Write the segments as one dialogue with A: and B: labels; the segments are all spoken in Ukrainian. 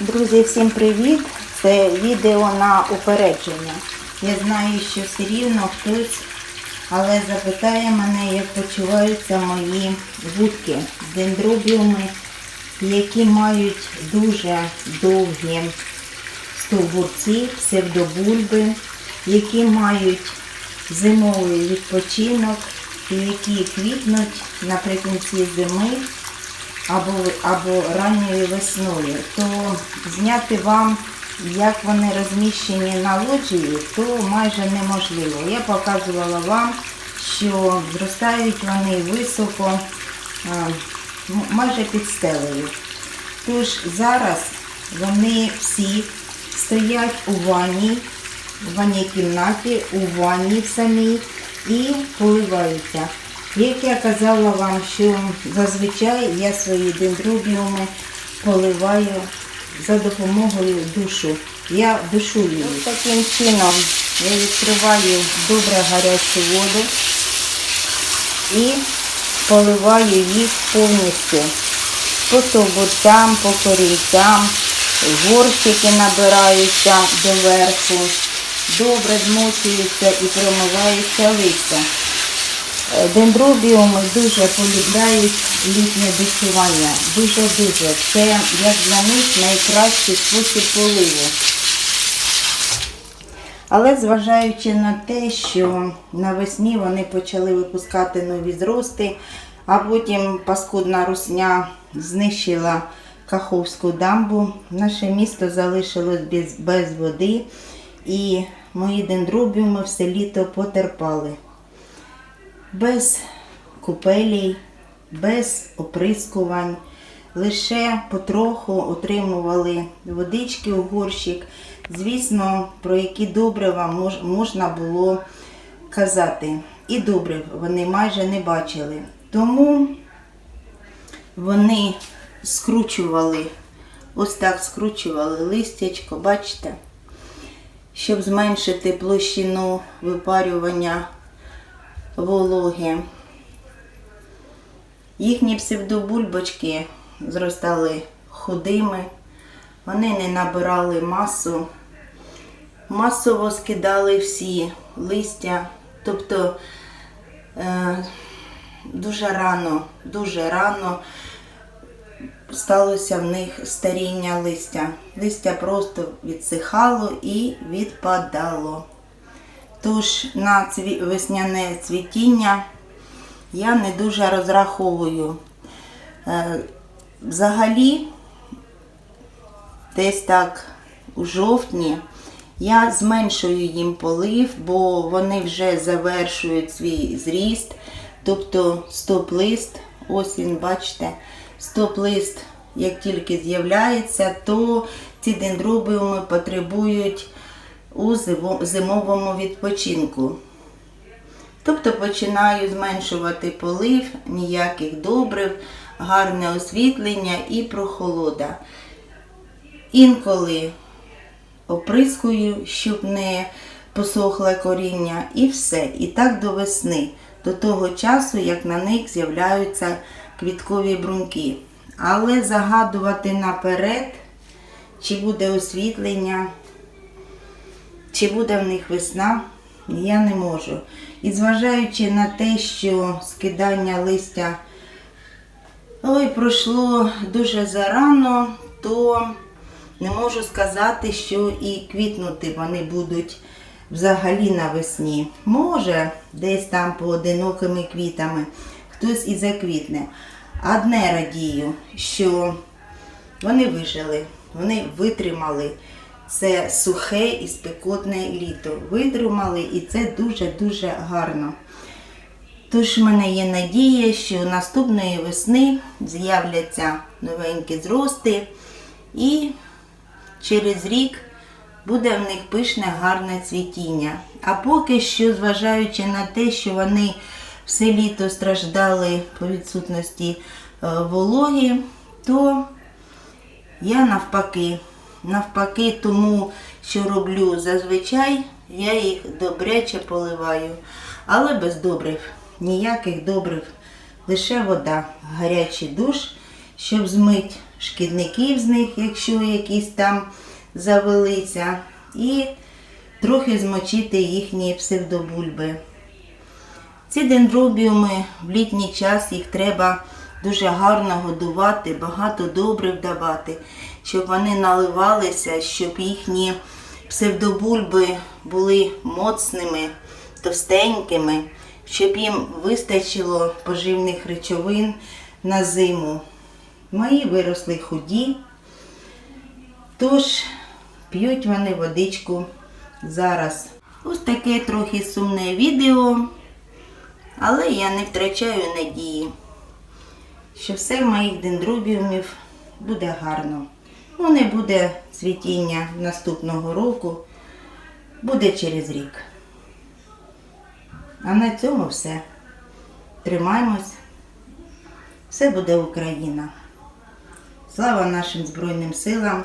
A: Друзі, всім привіт! Це відео на упередження. Я знаю, що все рівно хтось, але запитає мене, як почуваються мої вудки з дендробіуми, які мають дуже довгі стовбурці, псевдобульби, які мають зимовий відпочинок, які квітнуть наприкінці зими або, або ранньою весною, то зняти вам, як вони розміщені на лоджії, то майже неможливо. Я показувала вам, що зростають вони високо, майже під стелею. Тож зараз вони всі стоять у ванні, в ванній кімнаті, у ванні самій і поливаються. Як я казала вам, що зазвичай я свої дендробіуми поливаю за допомогою душу. Я душую їх. Ось Таким чином я відкриваю добре гарячу воду і поливаю їх повністю по стовбурцям, по корінцям, горщики набираються доверху, добре змочуються і промиваються листя. Е, Дендробіуми дуже полюбляють літнє дощування. Дуже-дуже. Це як для них найкращий спосіб поливу. Але зважаючи на те, що навесні вони почали випускати нові зрости, а потім паскудна русня знищила Каховську дамбу, наше місто залишилось без, без води, і мої дендробіуми все літо потерпали без купелей, без оприскувань. Лише потроху отримували водички у горщик. Звісно, про які добрива мож- можна було казати. І добрив вони майже не бачили. Тому вони скручували, ось так скручували листячко, бачите, щоб зменшити площину випарювання вологи. Їхні псевдобульбочки зростали худими, вони не набирали масу, масово скидали всі листя, тобто е, дуже рано, дуже рано сталося в них старіння листя. Листя просто відсихало і відпадало. Тож на весняне цвітіння я не дуже розраховую. Е, Взагалі, десь так у жовтні я зменшую їм полив, бо вони вже завершують свій зріст. Тобто стоп-лист, ось він, бачите, стоп-лист, як тільки з'являється, то ці дендробіуми потребують у зимовому відпочинку. Тобто починаю зменшувати полив, ніяких добрив, гарне освітлення і прохолода. Інколи оприскую, щоб не посохле коріння, і все. І так до весни, до того часу, як на них з'являються квіткові бруньки. Але загадувати наперед, чи буде освітлення, чи буде в них весна, я не можу. І зважаючи на те, що скидання листя ой, пройшло дуже зарано, то не можу сказати, що і квітнути вони будуть взагалі навесні. Може, десь там поодинокими квітами хтось і заквітне. Одне радію, що вони вижили, вони витримали це сухе і спекотне літо. Витримали, і це дуже-дуже гарно. Тож в мене є надія, що наступної весни з'являться новенькі зрости, і через рік буде в них пишне гарне цвітіння. А поки що, зважаючи на те, що вони все літо страждали по відсутності е, вологи, то я навпаки, навпаки, тому що роблю зазвичай, я їх добряче поливаю, але без добрив. Ніяких добрив, лише вода, гарячий душ, щоб змити шкідників з них, якщо якісь там завелися, і трохи змочити їхні псевдобульби. Ці дендробіуми в літній час їх треба дуже гарно годувати, багато добрив давати, щоб вони наливалися, щоб їхні псевдобульби були моцними, товстенькими, щоб їм вистачило поживних речовин на зиму. Мої виросли худі, тож п'ють вони водичку зараз. Ось таке трохи сумне відео. Але я не втрачаю надії, що все в моїх дендробіумів буде гарно. Ну, не буде цвітіння наступного року, буде через рік. А на цьому все. Тримаємось. Все буде Україна. Слава нашим Збройним силам,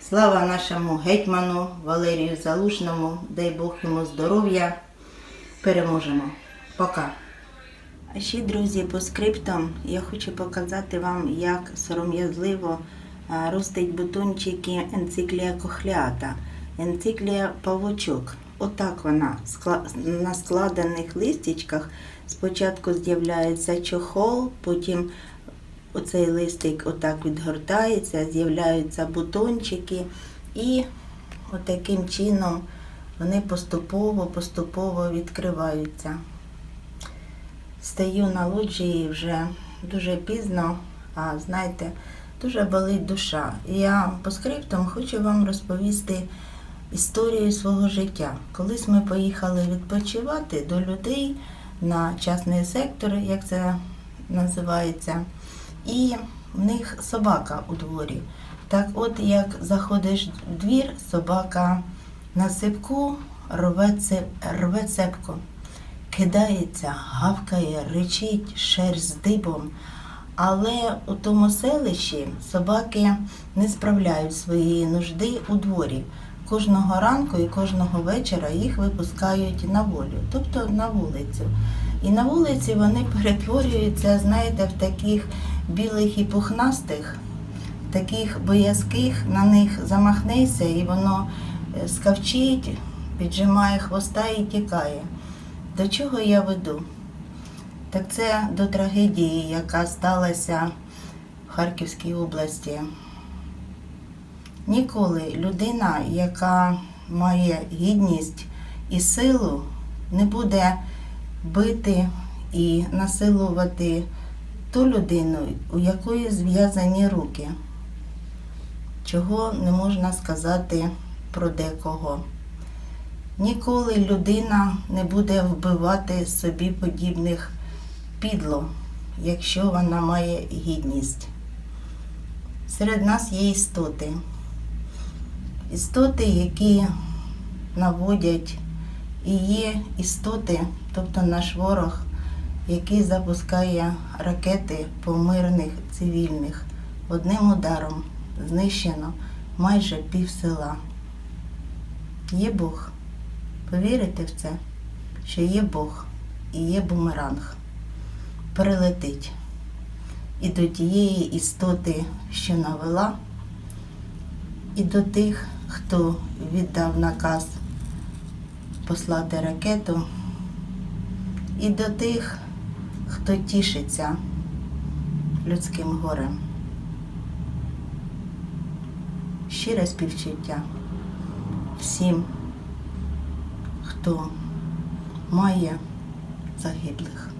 A: слава нашому гетьману Валерію Залужному, дай Бог йому здоров'я. Переможемо. Пока. А ще, друзі, по скриптам я хочу показати вам, як сором'язливо ростить бутончики енциклія кохлеата, енциклія павучок. Отак вона на складених листячках спочатку з'являється чохол, потім оцей листик отак відгортається, з'являються бутончики і отаким чином вони поступово-поступово відкриваються. Стою на лоджії вже дуже пізно, а знаєте, дуже болить душа. І Я по скриптам хочу вам розповісти історію свого життя. Колись ми поїхали відпочивати до людей на частний сектор, як це називається, і в них собака у дворі. Так от, як заходиш в двір, собака на сипку рве, цеп- рве цепко кидається, гавкає, ричить, шерсть дибом. Але у тому селищі собаки не справляють своєї нужди у дворі. Кожного ранку і кожного вечора їх випускають на волю, тобто на вулицю. І на вулиці вони перетворюються, знаєте, в таких білих і пухнастих, таких боязких, на них замахнешся, і воно е, скавчить, піджимає хвоста і тікає. До чого я веду? Так це до трагедії, яка сталася в Харківській області. Ніколи людина, яка має гідність і силу, не буде бити і насилувати ту людину, у якої зв'язані руки, чого не можна сказати про декого. Ніколи людина не буде вбивати собі подібних підло, якщо вона має гідність. Серед нас є істоти. Істоти, які наводять, і є істоти, тобто наш ворог, який запускає ракети по мирних цивільних. Одним ударом знищено майже пів села. Є Бог. Повірите в це, що є Бог і є бумеранг. Прилетить. І до тієї істоти, що навела, і до тих, хто віддав наказ послати ракету, і до тих, хто тішиться людським горем. Щире співчуття всім хто має загиблих.